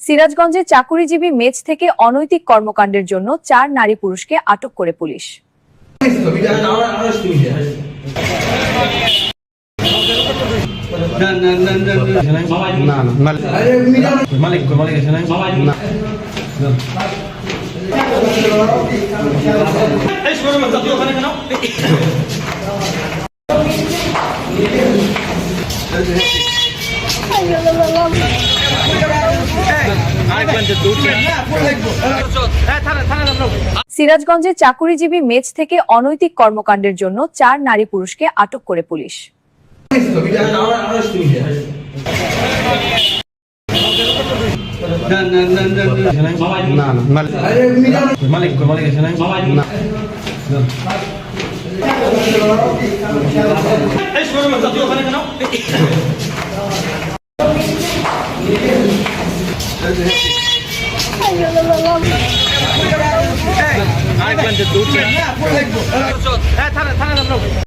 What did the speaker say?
সিরাজগঞ্জে চাকুরিজীবী মেজ থেকে অনৈতিক কর্মকাণ্ডের জন্য চার নারী পুরুষকে আটক করে পুলিশ। না সিরাজগঞ্জে চাকুরিজীবী মেজ থেকে অনৈতিক কর্মকাণ্ডের জন্য চার নারী পুরুষকে আটক করে পুলিশ মালিক না না